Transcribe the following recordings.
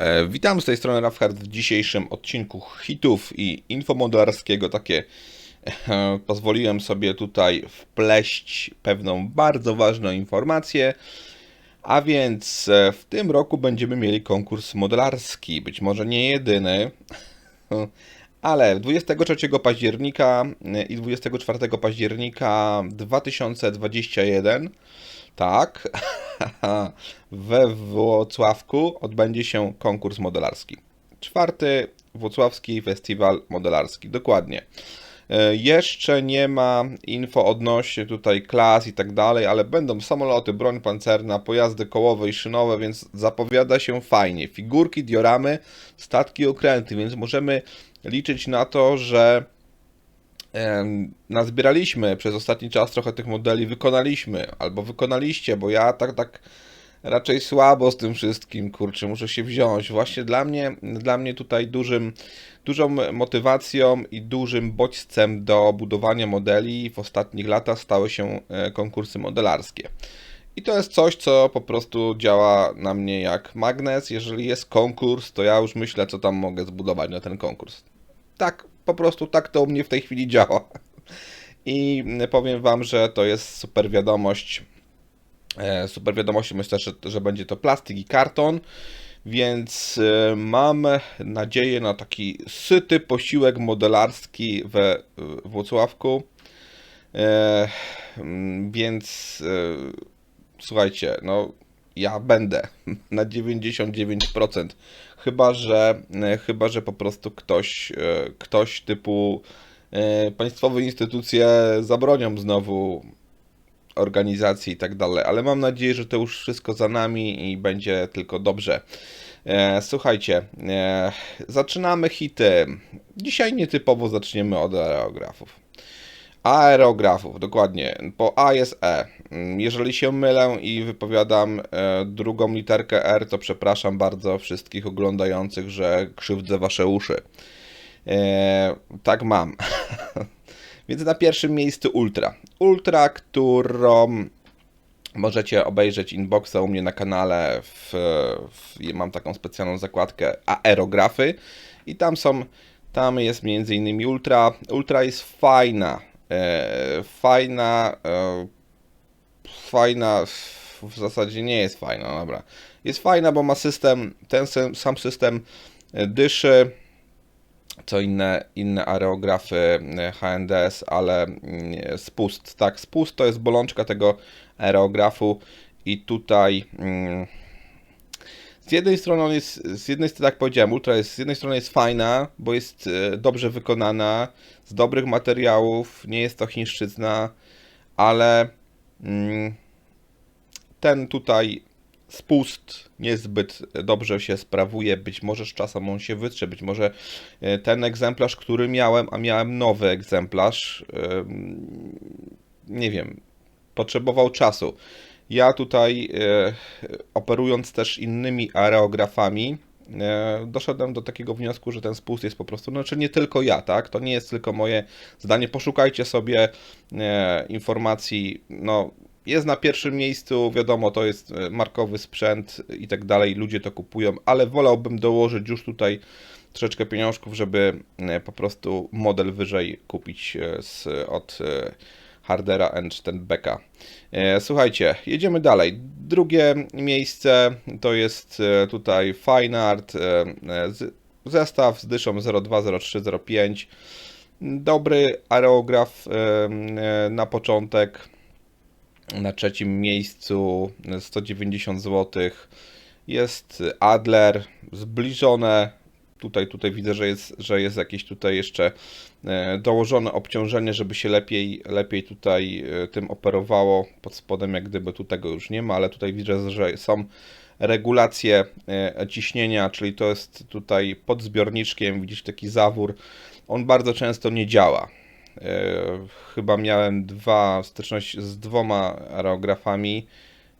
E, witam z tej strony Rafhard w dzisiejszym odcinku hitów i infomodelarskiego. Takie e, pozwoliłem sobie tutaj wpleść pewną bardzo ważną informację. A więc e, w tym roku będziemy mieli konkurs modelarski. Być może nie jedyny, ale 23 października i 24 października 2021 tak, we Włocławku odbędzie się konkurs modelarski. Czwarty Włocławski Festiwal Modelarski, dokładnie. E, jeszcze nie ma info odnośnie tutaj klas i tak dalej, ale będą samoloty, broń pancerna, pojazdy kołowe i szynowe, więc zapowiada się fajnie. Figurki, dioramy, statki, okręty, więc możemy liczyć na to, że nazbieraliśmy przez ostatni czas trochę tych modeli, wykonaliśmy, albo wykonaliście, bo ja tak, tak raczej słabo z tym wszystkim, kurczę, muszę się wziąć. Właśnie dla mnie, dla mnie tutaj dużym, dużą motywacją i dużym bodźcem do budowania modeli w ostatnich latach stały się e, konkursy modelarskie. I to jest coś, co po prostu działa na mnie jak magnes. Jeżeli jest konkurs, to ja już myślę, co tam mogę zbudować na ten konkurs. Tak, po prostu tak to u mnie w tej chwili działa. I powiem Wam, że to jest super wiadomość. E, super wiadomością myślę, że, że będzie to plastik i karton. Więc e, mam nadzieję na taki syty posiłek modelarski we Włocławku. E, więc słuchajcie, no ja będę na 99%. Chyba, że chyba, że po prostu ktoś, ktoś typu państwowe instytucje zabronią znowu organizacji i tak dalej, ale mam nadzieję, że to już wszystko za nami i będzie tylko dobrze. E, słuchajcie, e, zaczynamy hity. Dzisiaj nietypowo zaczniemy od aerografów. Aerografów, dokładnie. Po A jest E. Jeżeli się mylę i wypowiadam e, drugą literkę R, to przepraszam bardzo wszystkich oglądających, że krzywdzę wasze uszy. tak mam. Więc na pierwszym miejscu Ultra. Ultra, którą możecie obejrzeć inboxa u mnie na kanale. W, w, mam taką specjalną zakładkę aerografy i tam są, tam jest między innymi Ultra. Ultra jest fajna, e, fajna, e, fajna, w zasadzie nie jest fajna, dobra. Jest fajna, bo ma system, ten sam system dyszy, co inne, inne areografy e, HNDS, ale mm, spust, tak, spust to jest bolączka tego aerografu i tutaj mm, z jednej strony on jest, z jednej strony, tak powiedziałem, Ultra jest, z jednej strony jest fajna, bo jest e, dobrze wykonana, z dobrych materiałów, nie jest to chińszczyzna, ale mm, ten tutaj spust niezbyt dobrze się sprawuje, być może z czasem on się wytrze, być może e, ten egzemplarz, który miałem, a miałem nowy egzemplarz, nie wiem, potrzebował czasu. Ja tutaj e, operując też innymi areografami, e, doszedłem do takiego wniosku, że ten spust jest po prostu, znaczy nie tylko ja, tak? To nie jest tylko moje zdanie. Poszukajcie sobie informacji, no jest na pierwszym miejscu, wiadomo, to jest e, markowy sprzęt i tak dalej, ludzie to kupują, ale wolałbym dołożyć już tutaj troszeczkę pieniążków, żeby e, po prostu model wyżej kupić e, z, od Hardera and. Słuchajcie, jedziemy dalej. Drugie miejsce to jest tutaj Fine Art, zestaw z dyszą 02, 03, 05. Dobry aerograf na początek na trzecim miejscu 190 zł jest Adler, zbliżone. Tutaj, tutaj widzę, że jest, że jest jakieś tutaj jeszcze e, dołożone obciążenie, żeby się lepiej, lepiej tutaj e, tym operowało. Pod spodem jak gdyby tu tego już nie ma, ale tutaj widzę, że są regulacje e, ciśnienia, czyli to jest tutaj pod zbiorniczkiem, widzisz taki zawór. On bardzo często nie działa chyba miałem dwa, styczność z dwoma aerografami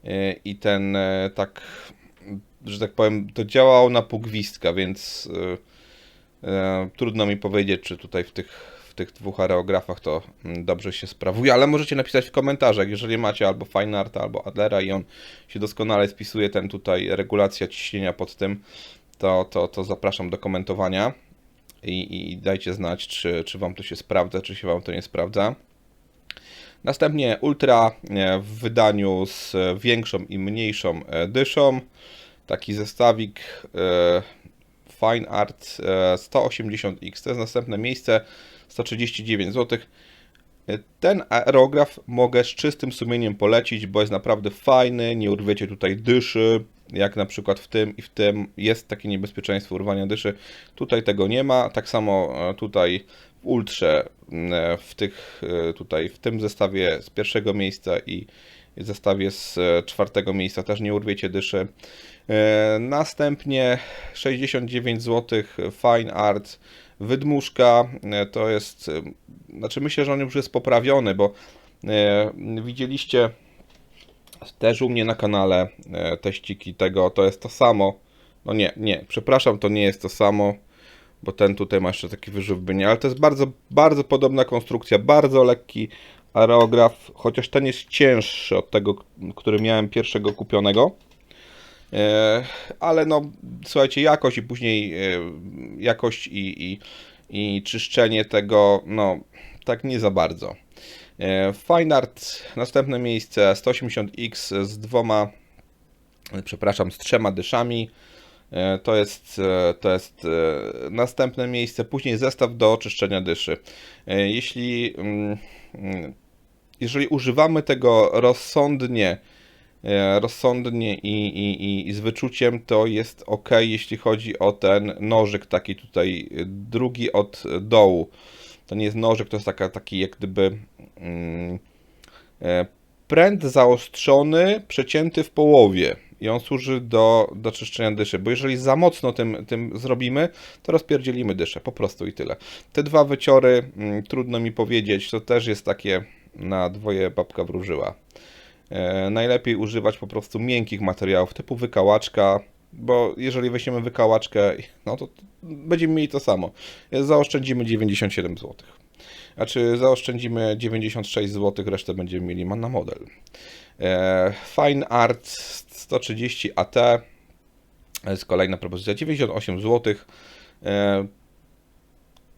e, i ten e, tak, że tak powiem, to działało na pół gwizdka, więc trudno mi powiedzieć, czy tutaj w tych, w tych dwóch aerografach to mm, dobrze się sprawuje, ale możecie napisać w komentarzach, jeżeli macie albo Fine Art, albo Adlera i on się doskonale spisuje, ten tutaj regulacja ciśnienia pod tym, to, to, to zapraszam do komentowania i, i dajcie znać, czy, czy Wam to się sprawdza, czy się Wam to nie sprawdza. Następnie Ultra e, w wydaniu z większą i mniejszą e, dyszą. Taki zestawik e, Fine Art 180X. To jest następne miejsce, 139 zł. Ten aerograf mogę z czystym sumieniem polecić, bo jest naprawdę fajny, nie urwiecie tutaj dyszy, jak na przykład w tym i w tym jest takie niebezpieczeństwo urwania dyszy. Tutaj tego nie ma, tak samo tutaj w Ultrze, e, w, tych, e, tutaj, w tym zestawie z pierwszego miejsca i zestawie z e, czwartego miejsca też nie urwiecie dyszy. Następnie 69 zł Fine Art Wydmuszka to jest, znaczy myślę, że on już jest poprawiony, bo widzieliście też u mnie na kanale teściki tego, to jest to samo. No nie, nie, przepraszam, to nie jest to samo bo ten tutaj ma jeszcze taki wyżywny, ale to jest bardzo, bardzo podobna konstrukcja, bardzo lekki aerograf, chociaż ten jest cięższy od tego, który miałem pierwszego kupionego. E, ale no, słuchajcie, jakość i później e, jakość i, i, i czyszczenie tego, no, tak nie za bardzo. E, Fine Art, następne miejsce, 180X z dwoma, przepraszam, z trzema dyszami. E, to jest, e, to jest e, następne miejsce. Później zestaw do oczyszczenia dyszy. Jeśli, mm, mm, jeżeli używamy tego rozsądnie, rozsądnie i, i, i z wyczuciem, to jest ok, jeśli chodzi o ten nożyk, taki tutaj drugi od dołu. To nie jest nożyk, to jest taka, taki jak gdyby mm, pręt zaostrzony, przecięty w połowie i on służy do, do czyszczenia dyszy, bo jeżeli za mocno tym, tym zrobimy, to rozpierdzielimy dyszę, po prostu i tyle. Te dwa wyciory, mm, trudno mi powiedzieć, to też jest takie na dwoje babka wróżyła. E, najlepiej używać po prostu miękkich materiałów, typu wykałaczka, bo jeżeli weźmiemy wykałaczkę, no to, to będziemy mieli to samo. Zaoszczędzimy 97 zł. A czy zaoszczędzimy 96 zł, resztę będziemy mieli na model. E, Fine Art 130 AT jest kolejna propozycja 98 zł. E,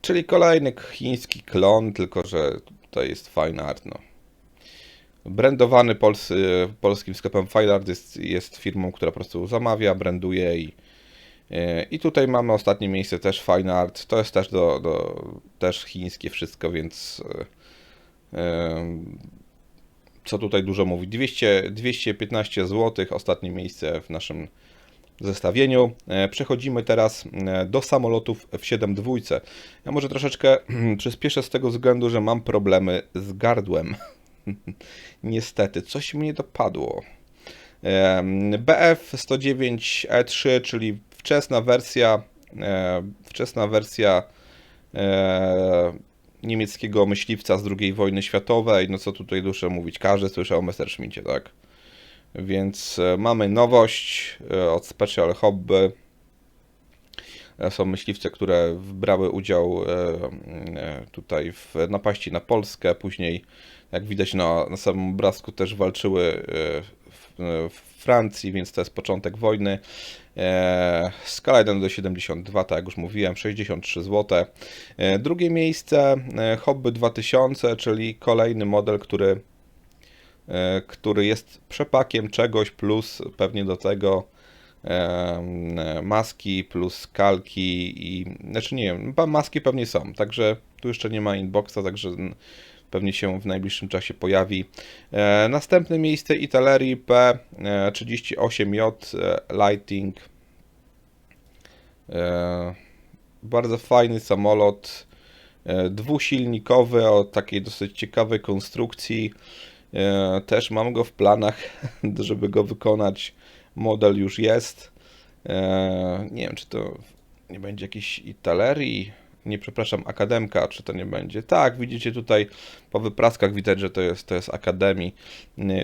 czyli kolejny chiński klon, tylko że tutaj jest Fine Art. No. Brandowany pols, polskim sklepem Fine Art jest, jest firmą, która po prostu zamawia, branduje i, e, i tutaj mamy ostatnie miejsce też Fine Art. To jest też do, do też chińskie wszystko, więc co tutaj dużo mówić, 200, 215 zł, ostatnie miejsce w naszym zestawieniu. Przechodzimy teraz do samolotów w 7 dwójce. Ja może troszeczkę przyspieszę z tego względu, że mam problemy z gardłem. Niestety, coś mnie dopadło. BF 109 E3, czyli wczesna wersja, e, wczesna wersja niemieckiego myśliwca z II wojny światowej, no co tutaj duszę mówić, każdy słyszał o Messerschmittie, tak? Więc e, mamy nowość e, od Special Hobby. E, są myśliwce, które brały udział tutaj w napaści na Polskę, później jak widać na, na samym obrazku też walczyły w, w Francji, więc to jest początek wojny. E, skala 1 do 72, tak jak już mówiłem, 63 zł. E, drugie miejsce e, Hobby 2000, czyli kolejny model, który, który jest przepakiem czegoś, plus pewnie do tego maski, plus kalki i znaczy nie wiem, maski pewnie są, także tu jeszcze nie ma inboxa, także pewnie się w najbliższym czasie pojawi. E, następne miejsce Italerii P38J e, Lighting. E, bardzo fajny samolot, dwusilnikowy o takiej dosyć ciekawej konstrukcji. Też mam go w planach, żeby go wykonać. Model już jest. Nie wiem, czy to nie będzie jakiś Italerii nie przepraszam, akademka, czy to nie będzie. Tak, widzicie tutaj po wypraskach widać, że to jest, to jest akademii.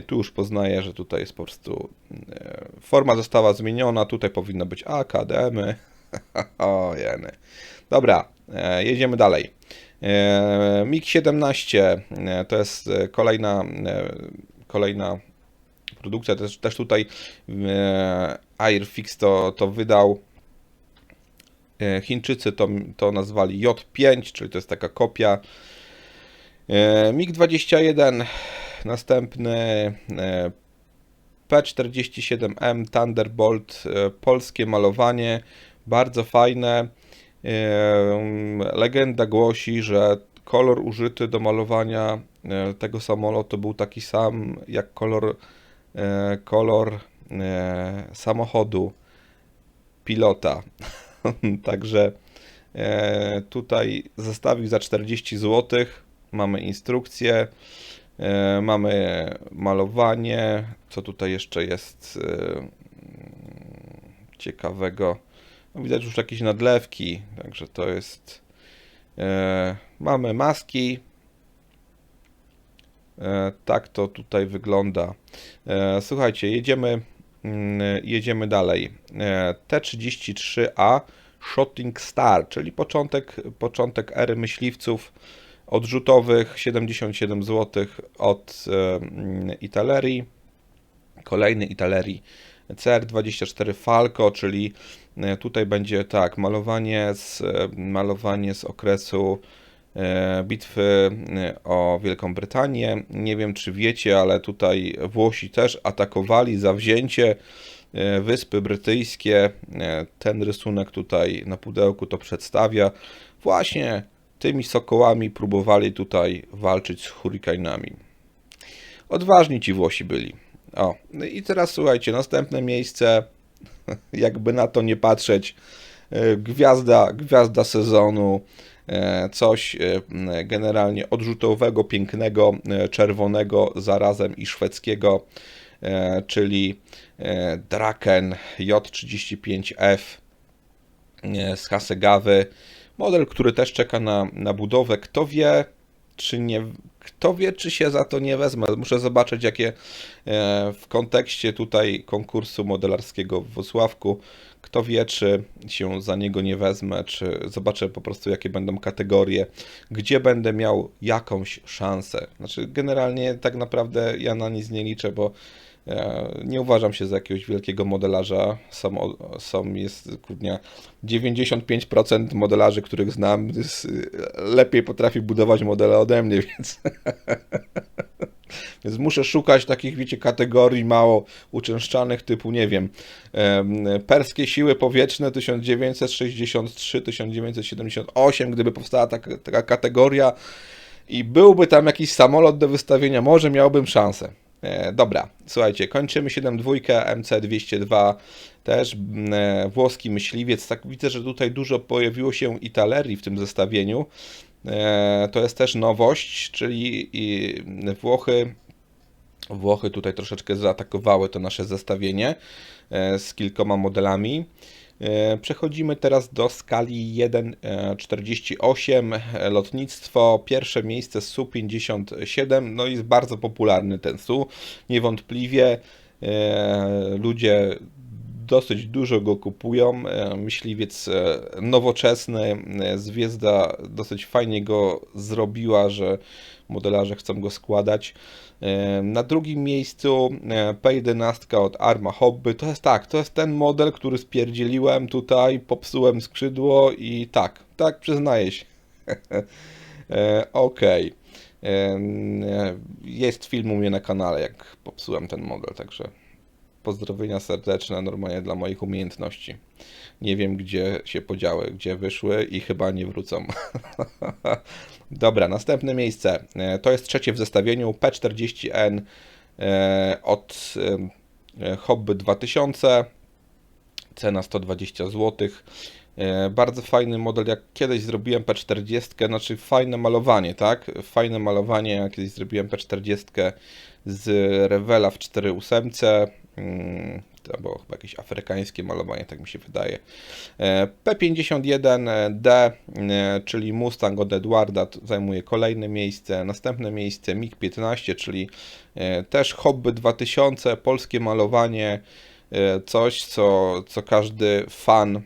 Tu już poznaję, że tutaj jest po prostu e, forma została zmieniona, tutaj powinno być akademy. o jeny. Dobra, e, jedziemy dalej. E, MiG-17 to jest kolejna, kolejna produkcja, też, też tutaj Airfix to, to wydał E, Chińczycy to, to nazwali J5, czyli to jest taka kopia. E, MiG-21, następny e, P47M Thunderbolt, polskie malowanie, bardzo fajne. Legenda głosi, że kolor użyty do malowania tego samolotu był taki sam jak kolor, kolor samochodu pilota. Także e, tutaj zestawik za 40 zł. Mamy instrukcję, e, mamy malowanie. Co tutaj jeszcze jest e, ciekawego? No, widać już jakieś nadlewki, także to jest. Mamy maski. Tak to tutaj wygląda. Słuchajcie, jedziemy Mm, jedziemy dalej. E, T-33A Shooting Star, czyli początek, początek ery myśliwców odrzutowych, 77 zł od e, Italerii. Kolejny Italerii CR24 Falco, czyli e, tutaj będzie tak, malowanie z, malowanie z okresu bitwy e, o Wielką Brytanię. Nie wiem, czy wiecie, ale tutaj Włosi też atakowali za wzięcie e, Wyspy Brytyjskie. Ten rysunek tutaj na pudełku to przedstawia. Właśnie tymi sokołami próbowali tutaj walczyć z hurakanami. Odważni ci Włosi byli. O, no i teraz słuchajcie, następne miejsce, jakby na to nie patrzeć, gwiazda, gwiazda sezonu, E, coś e, generalnie odrzutowego, pięknego, e, czerwonego, zarazem i szwedzkiego, czyli Draken J35F z Hasegawy. Model, który też czeka na, na budowę. Kto wie, czy nie, kto wie, czy się za to nie wezmę. Muszę zobaczyć, jakie w kontekście tutaj konkursu modelarskiego w Włocławku kto wie, czy się za niego nie wezmę, czy zobaczę po prostu, jakie będą kategorie, gdzie będę miał jakąś szansę. Znaczy, generalnie tak naprawdę ja na nic nie liczę, bo nie uważam się za jakiegoś wielkiego modelarza. Są, są jest kurnia 95% modelarzy, których znam, jest, lepiej potrafi budować modele ode mnie, więc Więc muszę szukać takich, wiecie, kategorii mało uczęszczanych, typu, nie wiem, perskie siły powietrzne 1963-1978, gdyby powstała taka, taka kategoria i byłby tam jakiś samolot do wystawienia, może miałbym szansę. E, dobra, słuchajcie, kończymy 7.2, MC202, też e, włoski myśliwiec. Tak widzę, że tutaj dużo pojawiło się italerii w tym zestawieniu. E, to jest też nowość, czyli Włochy Włochy tutaj troszeczkę zaatakowały to nasze zestawienie z kilkoma modelami. E, przechodzimy teraz do skali 1.48, lotnictwo, pierwsze miejsce Su-57, no jest bardzo popularny ten Su, niewątpliwie ludzie dosyć dużo go kupują. E, myśliwiec e, nowoczesny, e, Zwiezda dosyć fajnie go zrobiła, że modelarze chcą go składać. Na drugim miejscu P11 od Arma Hobby. To jest tak, to jest ten model, który spierdzieliłem tutaj, popsułem skrzydło i tak, tak przyznaję się. ok. Jest film u mnie na kanale, jak popsułem ten model, także pozdrowienia serdeczne normalnie dla moich umiejętności. Nie wiem, gdzie się podziały, gdzie wyszły i chyba nie wrócą. Dobra, następne miejsce. E, to jest trzecie w zestawieniu P40N e, od e, Hobby 2000. Cena 120 zł. Bardzo fajny model, jak kiedyś zrobiłem P40, znaczy fajne malowanie, tak? Fajne malowanie, jak kiedyś zrobiłem P40 z Revela w 4.8. Mm, to było chyba jakieś afrykańskie malowanie, tak mi się wydaje. E, P51D, e, czyli Mustang od Edwarda, zajmuje kolejne miejsce. Następne miejsce MiG-15, czyli e, też Hobby 2000, polskie malowanie, coś, co, co każdy fan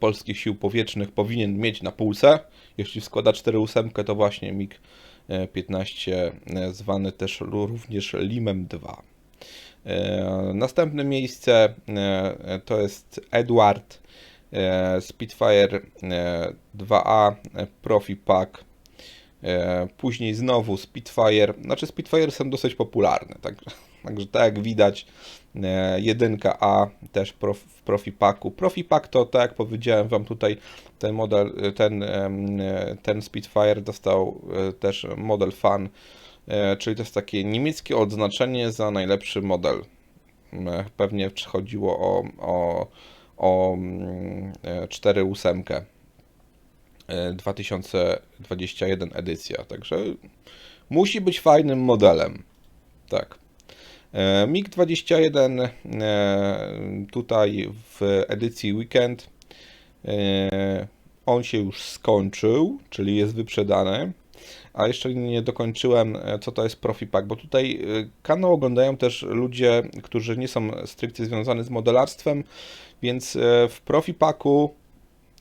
polskich sił powietrznych powinien mieć na pulse. Jeśli składa 4.8, to właśnie MiG-15, zwany też również Limem 2. E, następne miejsce e, to jest Edward e, Spitfire e, 2A e, Profi Pack, później znowu Spitfire, znaczy Spitfire są dosyć popularne, tak, także tak jak widać, jedynka A też prof, w Profi Packu. Profi Pack to, tak jak powiedziałem Wam tutaj, ten model, ten, ten Spitfire dostał też model Fan, czyli to jest takie niemieckie odznaczenie za najlepszy model. E, Pewnie chodziło o, o, o mm, e, 4.8 e, 2021 edycja, także musi być fajnym modelem. Tak. E, MiG-21 e, tutaj w edycji Weekend e, on się już skończył, czyli jest wyprzedany. A jeszcze nie dokończyłem, e, co to jest Profipack, bo tutaj e, kanał oglądają też ludzie, którzy nie są stricte związani z modelarstwem, więc e, w Profipacku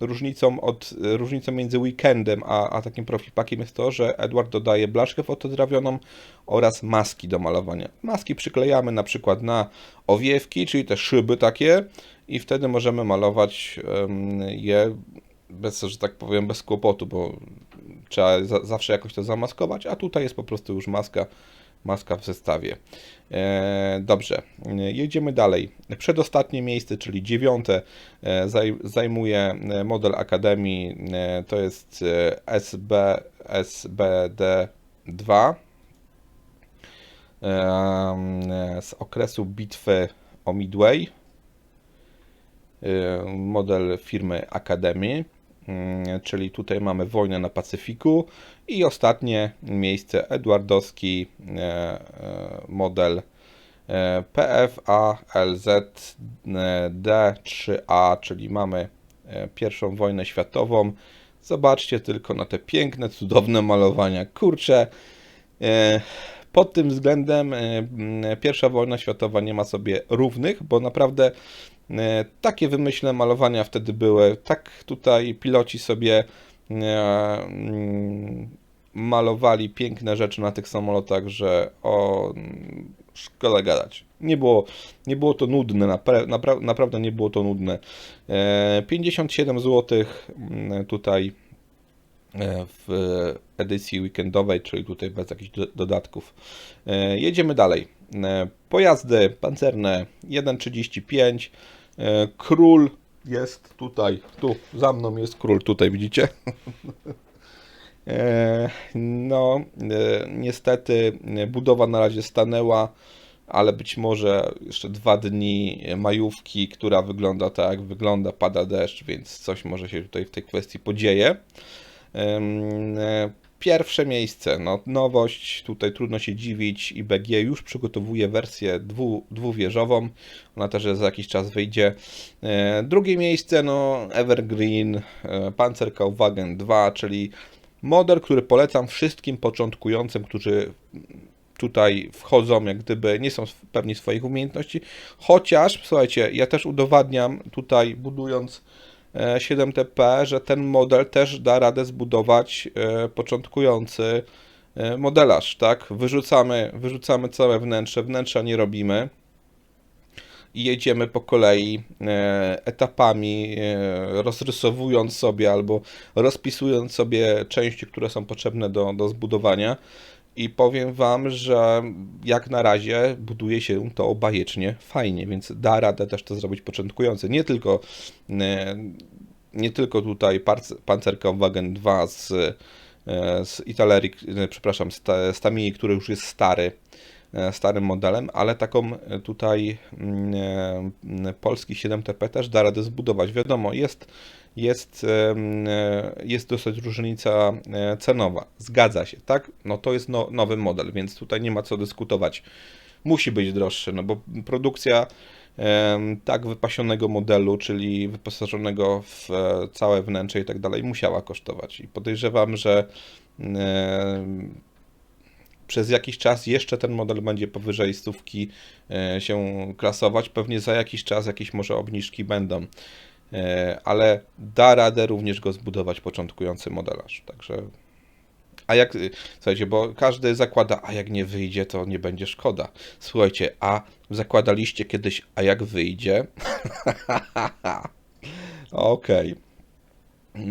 różnicą, od, różnicą między weekendem a, a takim Profipackiem jest to, że Edward dodaje blaszkę fotodrawioną oraz maski do malowania. Maski przyklejamy na przykład na owiewki, czyli te szyby takie i wtedy możemy malować je bez, że tak powiem, bez kłopotu, bo trzeba za, zawsze jakoś to zamaskować, a tutaj jest po prostu już maska, maska w zestawie. E, dobrze, e, jedziemy dalej. Przedostatnie miejsce, czyli dziewiąte, e, zaj, zajmuje e, model Akademii, to jest SB, SBD2 e, z okresu bitwy o Midway, model firmy Akademii. Mm, czyli tutaj mamy wojnę na Pacyfiku i ostatnie miejsce Edwardowski e, e, model e, PFALZ e, D3A, czyli mamy pierwszą wojnę światową. Zobaczcie tylko na te piękne, cudowne malowania. Kurczę, pod tym względem pierwsza wojna światowa nie ma sobie równych, bo naprawdę Takie wymyślne malowania wtedy były. Tak tutaj piloci sobie e, mm, malowali piękne rzeczy na tych samolotach, że o szkoda gadać. Nie było, nie było to nudne, napra napra naprawdę nie było to nudne. E, 57 zł mm, tutaj e, w edycji weekendowej, czyli tutaj bez jakichś do- dodatków. E, Jedziemy dalej. E, Pojazdy pancerne 1.35. E, Król jest tutaj. Tu za mną jest król, tutaj widzicie. E, No, e, niestety e, budowa na razie stanęła, ale być może jeszcze dwa dni majówki, która wygląda tak jak wygląda, pada deszcz, więc coś może się tutaj w tej kwestii podzieje. E, Pierwsze miejsce, no nowość, tutaj trudno się dziwić, IBG już przygotowuje wersję dwu, dwuwieżową, ona też za jakiś czas wyjdzie. E, Drugie miejsce, no Evergreen, e, Panzerkaufwagen 2, czyli model, który polecam wszystkim początkującym, którzy tutaj wchodzą, jak gdyby nie są pewni swoich umiejętności, chociaż, słuchajcie, ja też udowadniam tutaj, budując 7TP, że ten model też da radę zbudować e, początkujący e, modelarz, tak? Wyrzucamy, wyrzucamy całe wnętrze, wnętrza nie robimy i jedziemy po kolei e, etapami, rozrysowując sobie albo rozpisując sobie części, które są potrzebne do, do zbudowania. I powiem Wam, że jak na razie buduje się to obajecznie fajnie, więc da radę też to zrobić początkujący. Nie tylko, e, nie tylko tutaj Panzerkaufwagen 2 z, e, z Italerii, e, przepraszam, z, z Tamii, który już jest stary, starym modelem, ale taką tutaj mm, polski 7TP też da radę zbudować. Wiadomo, jest, jest, e, jest dosyć różnica e, cenowa. Zgadza się, tak? No to jest no, nowy model, więc tutaj nie ma co dyskutować. Musi być droższy, no bo produkcja tak wypasionego modelu, czyli wyposażonego w e, całe wnętrze i tak dalej, musiała kosztować. I podejrzewam, że przez jakiś czas jeszcze ten model będzie powyżej stówki się klasować. Pewnie za jakiś czas jakieś może obniżki będą, ale da radę również go zbudować początkujący modelarz. Także. A jak, słuchajcie, bo każdy zakłada, a jak nie wyjdzie, to nie będzie szkoda. Słuchajcie, a zakładaliście kiedyś, a jak wyjdzie? Okej.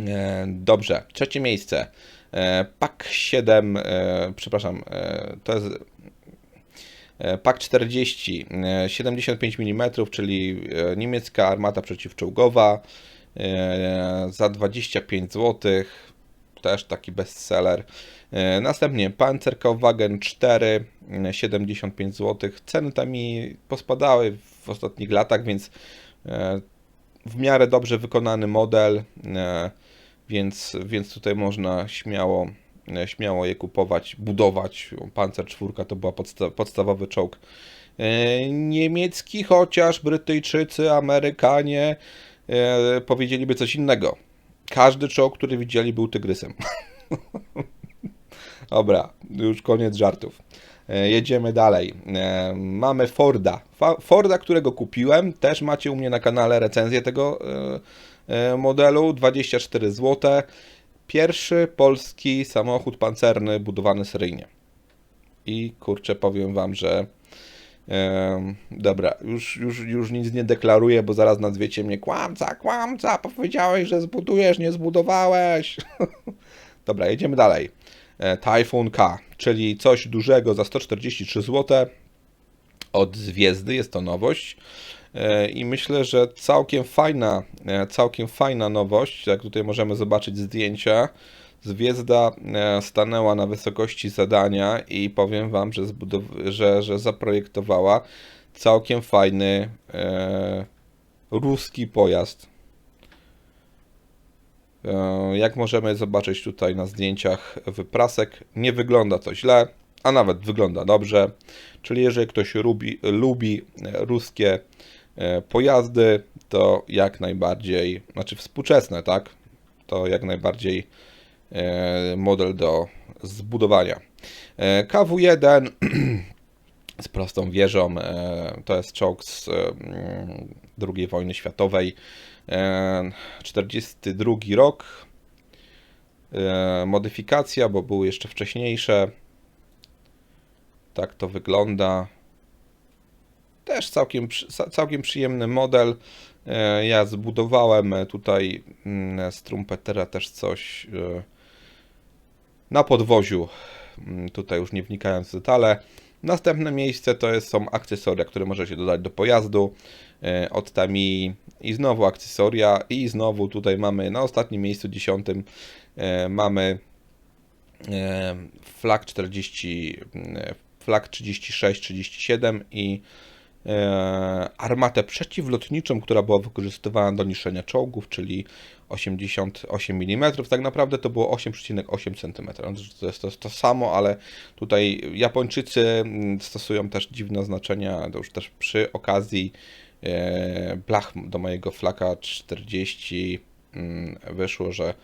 E, Dobrze, trzecie miejsce. E, PAK 7, e, przepraszam, e, to jest e, PAK 40, e, 75 mm, czyli e, niemiecka armata przeciwczołgowa e, za 25 zł. Też taki bestseller. E, Następnie Panzerkaufwagen 4, e, 75 zł. Ceny tam mi pospadały w ostatnich latach, więc e, w miarę dobrze wykonany model, e, więc, więc tutaj można śmiało, e, śmiało je kupować, budować. Panzer 4 to była podsta podstawowy czołg e, niemiecki, chociaż Brytyjczycy, Amerykanie e, powiedzieliby coś innego. Każdy czołg, który widzieli, był tygrysem. Dobra, już koniec żartów. E, Jedziemy dalej. E, Mamy Forda. Forda, którego kupiłem. Też macie u mnie na kanale recenzję tego e, e, modelu. 24 zł. Pierwszy polski samochód pancerny budowany seryjnie. I kurczę, powiem wam, że dobra, już, już, już nic nie deklaruję, bo zaraz nazwiecie mnie kłamca, kłamca, powiedziałeś, że zbudujesz, nie zbudowałeś. Dobra, jedziemy dalej. E, Typhoon K, czyli coś dużego za 143 zł od Zwiezdy, jest to nowość. E, I myślę, że całkiem fajna, e, całkiem fajna nowość, jak tutaj możemy zobaczyć zdjęcia. Zwiezda e, stanęła na wysokości zadania i powiem Wam, że, że, że zaprojektowała całkiem fajny e, ruski pojazd. E, Jak możemy zobaczyć tutaj na zdjęciach wyprasek, nie wygląda to źle, a nawet wygląda dobrze. Czyli jeżeli ktoś lubi, lubi ruskie pojazdy, to jak najbardziej, znaczy współczesne, tak? To jak najbardziej e, model do zbudowania. E, KW1 z prostą wieżą, e, to jest czołg z e, II wojny światowej. E, 42 rok. E, Modyfikacja, bo były jeszcze wcześniejsze. Tak to wygląda. Też całkiem, całkiem przyjemny model. E, Ja zbudowałem tutaj mm, z Trumpetera też coś e, na podwoziu. Mm, Tutaj już nie wnikając w detale. Następne miejsce to jest, są akcesoria, które możecie dodać do pojazdu e, od Tami i znowu akcesoria i znowu tutaj mamy na ostatnim miejscu dziesiątym mamy flag 40 e, flag 36 37 i armatę przeciwlotniczą, która była wykorzystywana do niszczenia czołgów, czyli 88 mm. Tak naprawdę to było 8,8 cm. To jest to, to samo, ale tutaj Japończycy mm, stosują też dziwne oznaczenia, to już też przy okazji e, blach do mojego flaka 40 mm, wyszło, że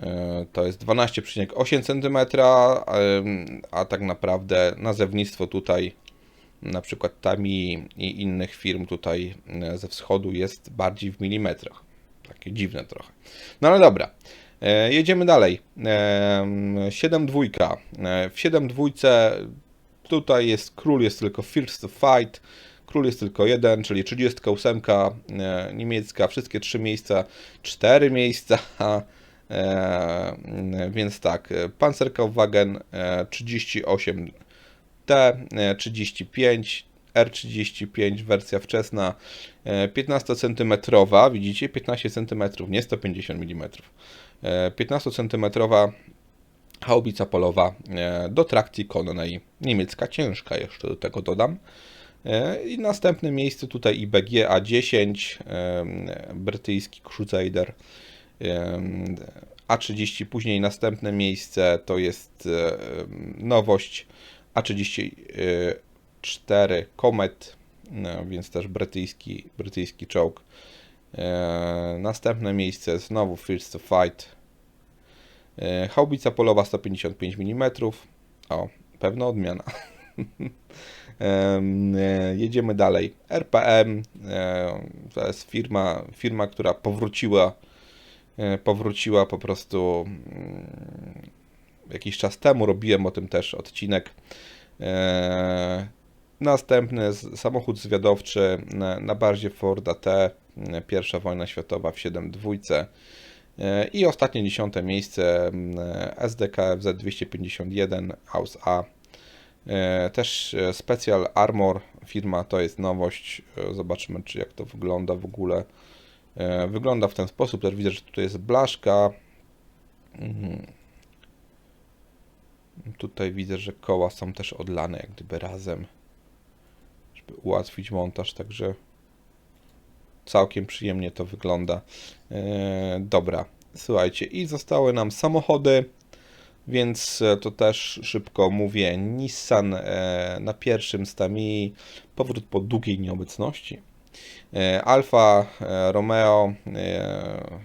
e, to jest 12,8 cm, a tak naprawdę nazewnictwo tutaj na przykład Tami i innych firm tutaj e, ze wschodu jest bardziej w milimetrach. Takie dziwne trochę. No ale dobra. E, jedziemy dalej. E, 7 dwójka. E, w 7 dwójce tutaj jest król jest tylko first to fight. Król jest tylko jeden, czyli 38 e, niemiecka, wszystkie trzy miejsca, cztery miejsca. Więc tak, Panzerkaufwagen e, 38 T35, R35 wersja wczesna, e, 15 cm, widzicie, 15 cm, nie 150 mm. 15 cm haubica polowa e, do trakcji konnej, niemiecka ciężka jeszcze do tego dodam. E, I następne miejsce tutaj IBG A10, e, brytyjski Crusader e, A30, później następne miejsce to jest e, nowość A34 Comet, no, więc też brytyjski, brytyjski czołg. E, Następne miejsce znowu First to Fight. E, Haubica polowa 155 mm. O, pewna odmiana. E, Jedziemy dalej. RPM e, to jest firma, firma która powróciła, e, powróciła po prostu mm, jakiś czas temu. Robiłem o tym też odcinek. E, Następny samochód zwiadowczy na, na Forda T e, pierwsza wojna światowa w 7 dwójce. E, I ostatnie dziesiąte miejsce SDKFZ 251 Aus A. Też Special Armor firma to jest nowość. Zobaczymy, czy jak to wygląda w ogóle. Wygląda w ten sposób. Też widzę, że tutaj jest blaszka. Tutaj widzę, że koła są też odlane jak gdyby razem, żeby ułatwić montaż, także całkiem przyjemnie to wygląda. E, dobra, słuchajcie, i zostały nam samochody, więc to też szybko mówię. Nissan e, na pierwszym stami, powrót po długiej nieobecności. E, Alfa e, Romeo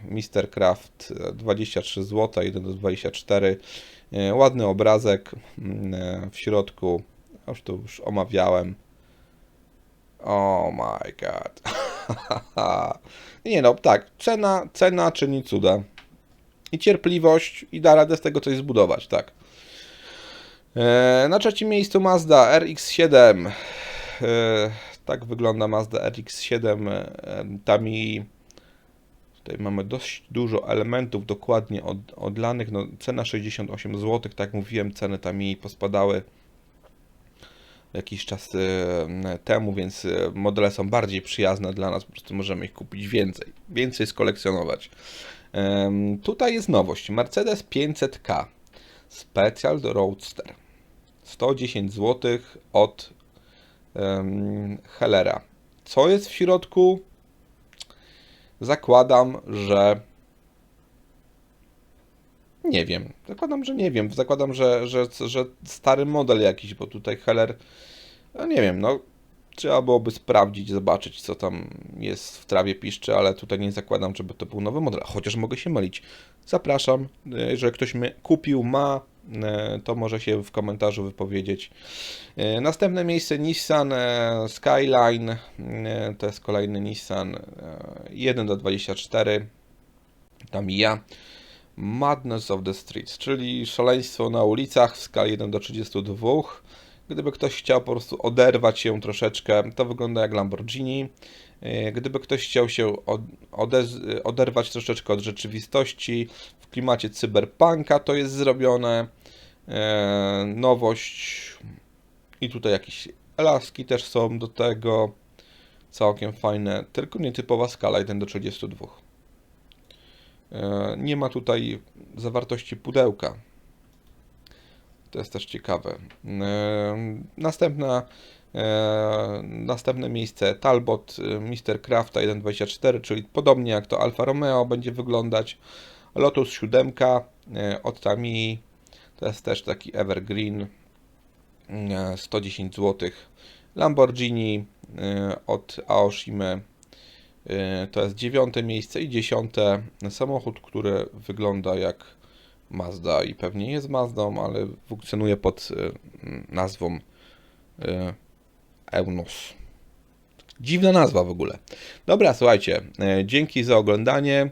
Mr. Craft e, 23 zł, 1 do 24. E, Ładny obrazek mm, e, w środku. Już to już omawiałem. Oh my god. Nie no, tak, cena, cena czyni cuda. I cierpliwość i da radę z tego coś zbudować, tak. E, Na trzecim miejscu Mazda RX-7. E, Tak wygląda Mazda RX-7. e, Tam i tutaj mamy dość dużo elementów dokładnie od, odlanych. No, cena 68 zł, tak jak mówiłem, ceny tam i pospadały jakiś czas e, temu, więc e, modele są bardziej przyjazne dla nas, po prostu możemy ich kupić więcej, więcej skolekcjonować. Tutaj jest nowość, Mercedes 500K Special Roadster, 110 zł od Hellera. Co jest w środku? Zakładam, że nie wiem. Zakładam, że nie wiem. Zakładam, że, że, że stary model jakiś, bo tutaj Heller, no nie wiem, no trzeba byłoby sprawdzić, zobaczyć, co tam jest w trawie piszczy, ale tutaj nie zakładam, żeby to był nowy model, chociaż mogę się mylić. Zapraszam, jeżeli ktoś mnie kupił, ma, to może się w komentarzu wypowiedzieć. E, Następne miejsce Nissan e, Skyline, e, to jest kolejny Nissan e, 1 do 24, tam ja. Madness of the Streets, czyli szaleństwo na ulicach w skali 1 do 32. Gdyby ktoś chciał po prostu oderwać się troszeczkę, to wygląda jak Lamborghini. E, Gdyby ktoś chciał się oderwać troszeczkę od rzeczywistości, w klimacie cyberpunka to jest zrobione. E, Nowość i tutaj jakieś elaski też są do tego. Całkiem fajne, tylko nietypowa skala 1 do 32. E, Nie ma tutaj zawartości pudełka. To jest też ciekawe. E, Następna, następne miejsce Talbot Mr. Crafta 1.24, czyli podobnie jak to Alfa Romeo będzie wyglądać. Lotus 7 e, od Tami, to jest też taki evergreen, e, 110 zł. Lamborghini e, od Aoshimy E, To jest dziewiąte miejsce i dziesiąte samochód, który wygląda jak Mazda i pewnie jest Mazdą, ale funkcjonuje pod e, nazwą e, Eunus. Dziwna nazwa w ogóle. Dobra, słuchajcie, e, dzięki za oglądanie e,